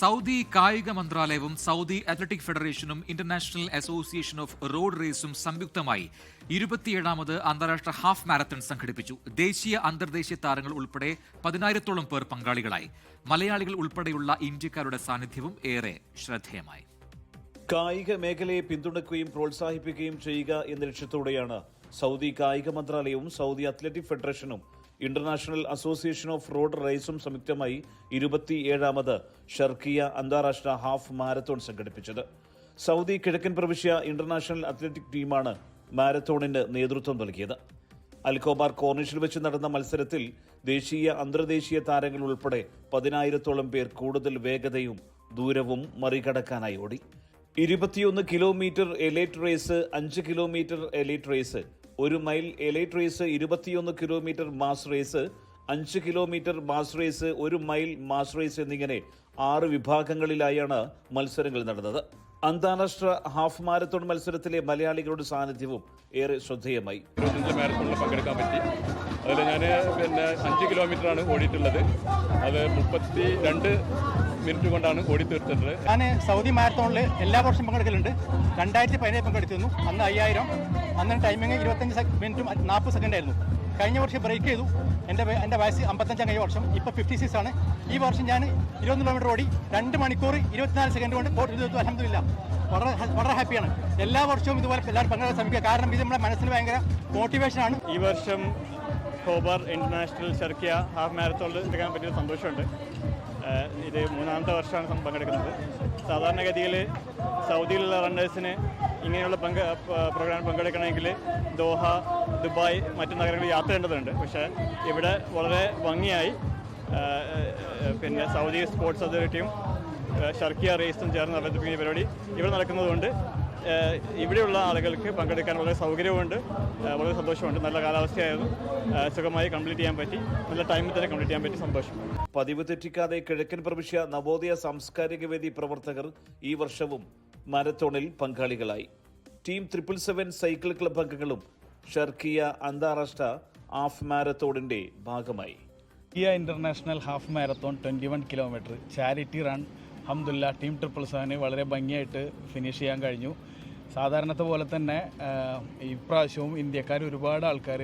Saudi കായിക മന്ത്രാലയവും Saudi athletic ഫെഡറേഷനും ഇന്റർനാഷണൽ അസോസിയേഷൻ ഓഫ് റോഡ് റേസും സംയുക്തമായി ഇരുപത്തിയേഴാമത് അന്താരാഷ്ട്ര ഹാഫ് മാരത്തൺ സംഘടിപ്പിച്ചു. ദേശീയ അന്തർദേശീയ താരങ്ങൾ ഉൾപ്പെടെ പതിനായിരത്തോളം പേർ പങ്കാളികളായി. മലയാളികൾ ഉൾപ്പെടെയുള്ള ഇന്ത്യക്കാരുടെ സാന്നിധ്യവും ഏറെ ശ്രദ്ധേയമായി. കായിക മേഖലയെ പിന്തുണയ്ക്കുകയും പ്രോത്സാഹിപ്പിക്കുകയും ചെയ്യുക എന്ന ലക്ഷ്യത്തോടെയാണ് സൗദി കായിക മന്ത്രാലയവും സൗദി അത്ലറ്റിക് ഫെഡറേഷനും ഇന്റർനാഷണൽ അസോസിയേഷൻ ഓഫ് റോഡ് റേസും സംയുക്തമായി ഇരുപത്തിയേഴാമത് ഷർക്കിയ അന്താരാഷ്ട്ര ഹാഫ് മാരത്തോൺ സംഘടിപ്പിച്ചത്. സൗദി കിഴക്കൻ പ്രവിശ്യ ഇന്റർനാഷണൽ അത്ലറ്റിക് ടീമാണ് മാരത്തോണിന് നേതൃത്വം നൽകിയത്. അൽക്കോബാർ കോർണിഷിൽ വെച്ച് നടന്ന മത്സരത്തിൽ ദേശീയ അന്തർദേശീയ താരങ്ങൾ ഉൾപ്പെടെ പതിനായിരത്തോളം പേർ കൂടുതൽ വേഗതയും ദൂരവും മറികടക്കാനായി ഓടി. ഇരുപത്തിയൊന്ന് കിലോമീറ്റർ എലൈറ്റ് റേസ് അഞ്ച് കിലോമീറ്റർ എലൈറ്റ് റേസ് ഒരു മൈൽ എലൈറ്റ് റേസ് ഇരുപത്തിയൊന്ന് കിലോമീറ്റർ മാസ് റേസ് അഞ്ച് കിലോമീറ്റർ മാസ് റേസ് ഒരു മൈൽ മാസ് റേസ് എന്നിങ്ങനെ ആറ് വിഭാഗങ്ങളിലായാണ് മത്സരങ്ങൾ നടന്നത്. അന്താരാഷ്ട്ര ഹാഫ് മാരത്തോൺ മത്സരത്തിലെ മലയാളികളുടെ സാന്നിധ്യവും ഏറെ ശ്രദ്ധേയമായി. അതിൽ ഞാൻ പിന്നെ അഞ്ച് കിലോമീറ്ററാണ് ഓടിയിട്ടുള്ളത്. അത് മുപ്പത്തി രണ്ട് മിനിറ്റ് കൊണ്ടാണ് ഓടി തീർത്തിട്ടുള്ളത്. ഞാൻ സൗദി മാരത്തോണിൽ എല്ലാ വർഷവും പങ്കെടുക്കലുണ്ട്. രണ്ടായിരത്തി പതിനേഴ് പങ്കെടുത്തിരുന്നു അന്ന് അയ്യായിരം അന്ന് ടൈമിങ് ഇരുപത്തഞ്ച് മിനിറ്റും നാൽപ്പത് സെക്കൻഡ് ആയിരുന്നു. കഴിഞ്ഞ വർഷം ബ്രേക്ക് ചെയ്തു. എന്റെ എന്റെ വയസ്സ് അമ്പത്തഞ്ചാം കഴിഞ്ഞ വർഷം. ഇപ്പോൾ ഫിഫ്റ്റി സിക്സ് ആണ്. ഈ വർഷം ഞാൻ ഇരുപത് കിലോമീറ്റർ ഓടി രണ്ട് മണിക്കൂർ ഇരുപത്തിനാല് സെക്കൻഡ് കൊണ്ട് ഓടി തീർത്തു. അലഹമില്ല വളരെ വളരെ ഹാപ്പിയാണ് എല്ലാ വർഷവും ഇതുപോലെ എല്ലാവരും പങ്കെടുക്കാൻ ശ്രമിക്കുക. കാരണം ഇത് നമ്മുടെ മനസ്സിന് ഭയങ്കര മോട്ടിവേഷനാണ് ഈ വർഷം ഖോബർ ഇന്റർനാഷണൽ ചെർക്കിയ ഹാഫ് മാരത്തോണിൽ എടുക്കാൻ പറ്റിയ സന്തോഷമുണ്ട്. ഇത് മൂന്നാമത്തെ വർഷമാണ് പങ്കെടുക്കുന്നത്. സാധാരണഗതിയിൽ സൗദിയിലുള്ള റണ്ണേഴ്സിന് ഇങ്ങനെയുള്ള പങ്ക് പ്രോഗ്രാം പങ്കെടുക്കണമെങ്കിൽ ദോഹ ദുബായ് മറ്റു നഗരങ്ങളിൽ യാത്ര ചെയ്യേണ്ടതുണ്ട്. പക്ഷേ ഇവിടെ വളരെ ഭംഗിയായി പിന്നെ സൗദി സ്പോർട്സ് അതോറിറ്റിയും ഷർക്കിയ റേസും ചേർന്ന് അവതരിപ്പിക്കുന്ന പരിപാടി ഇവിടെ നടക്കുന്നതുകൊണ്ട് ഇവിടെയുള്ള ആളുകൾക്ക് പങ്കെടുക്കാൻ വളരെ സൗകര്യമുണ്ട് വളരെ സന്തോഷമുണ്ട്. നല്ല കാലാവസ്ഥയായിരുന്നു. സുഖമായി കംപ്ലീറ്റ് ചെയ്യാൻ പറ്റി. നല്ല ടൈമിൽ തന്നെ കംപ്ലീറ്റ് ചെയ്യാൻ പറ്റി. സന്തോഷം. പതിവ് തെറ്റിക്കാതെ കിഴക്കൻ പ്രവിശ്യ നവോദയ സാംസ്കാരിക വേദി പ്രവർത്തകർ ഈ വർഷവും മാരത്തോണിൽ പങ്കാളികളായി. Team triple seven cycle club അംഗങ്ങളും ഷർക്കിയ അന്താരാഷ്ട്ര ഹാഫ് മാരത്തോണിന്റെ ഭാഗമായി. India international half marathon twenty one kilometre charity run അഹമ്മദില്ല ടീം ട്രിപ്പിൾ സെവന് വളരെ ഭംഗിയായിട്ട് ഫിനിഷ് ചെയ്യാൻ കഴിഞ്ഞു. സാധാരണത്തെ പോലെ തന്നെ ഇപ്രാവശ്യവും ഇന്ത്യക്കാർ ഒരുപാട് ആൾക്കാർ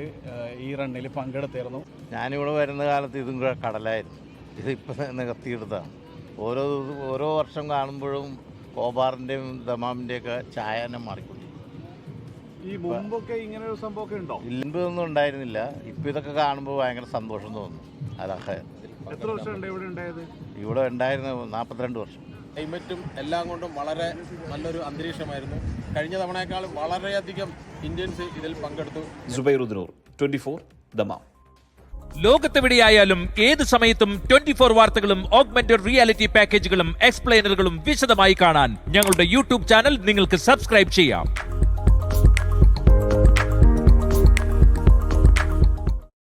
ഈ റണ്ണിൽ പങ്കെടുത്തിരുന്നു. ഞാനിവിടെ വരുന്ന കാലത്ത് ഇതും കൂടെ കടലായിരുന്നു. ഇതിപ്പോൾ നികത്തിയെടുത്താണ് ഓരോ ഓരോ വർഷം കാണുമ്പോഴും കോബാറിന്റെയും ദമാമിന്റെയൊക്കെ ചായനം മാറിക്കൊണ്ടിരിക്കും ഈ മുമ്പൊക്കെ ഇങ്ങനെ ഒരു സംഭവമൊക്കെ ഉണ്ടോ? ഇതൊന്നും ഉണ്ടായിരുന്നില്ല. ഇപ്പം ഇതൊക്കെ കാണുമ്പോൾ ഭയങ്കര സന്തോഷം തോന്നുന്നു. അതൊക്കെ എത്ര വർഷമുണ്ട് ഇവിടെ ഉണ്ടായത്? ഇവിടെ ഉണ്ടായിരുന്ന നാൽപ്പത്തിരണ്ട് വർഷം. ക്ലൈമറ്റും എല്ലാം കൊണ്ടും വളരെ നല്ലൊരു അന്തരീക്ഷമായിരുന്നു. കഴിഞ്ഞ തവണയേക്കാൾ വളരെയധികം ഇന്ത്യൻസ് ഇതിൽ പങ്കെടുത്തു. സുബൈറുദ്ദൂർ ട്വന്റി ഫോർ ദമാം. ലോകത്തെവിടെയായാലും ഏത് സമയത്തും ട്വന്റി ഫോർ വാർത്തകളും ഓഗ്മെന്റഡ് റിയാലിറ്റി പാക്കേജുകളും എക്സ്പ്ലെയിനറുകളും വിശദമായി കാണാൻ ഞങ്ങളുടെ യൂട്യൂബ് ചാനൽ നിങ്ങൾക്ക് സബ്സ്ക്രൈബ് ചെയ്യാം.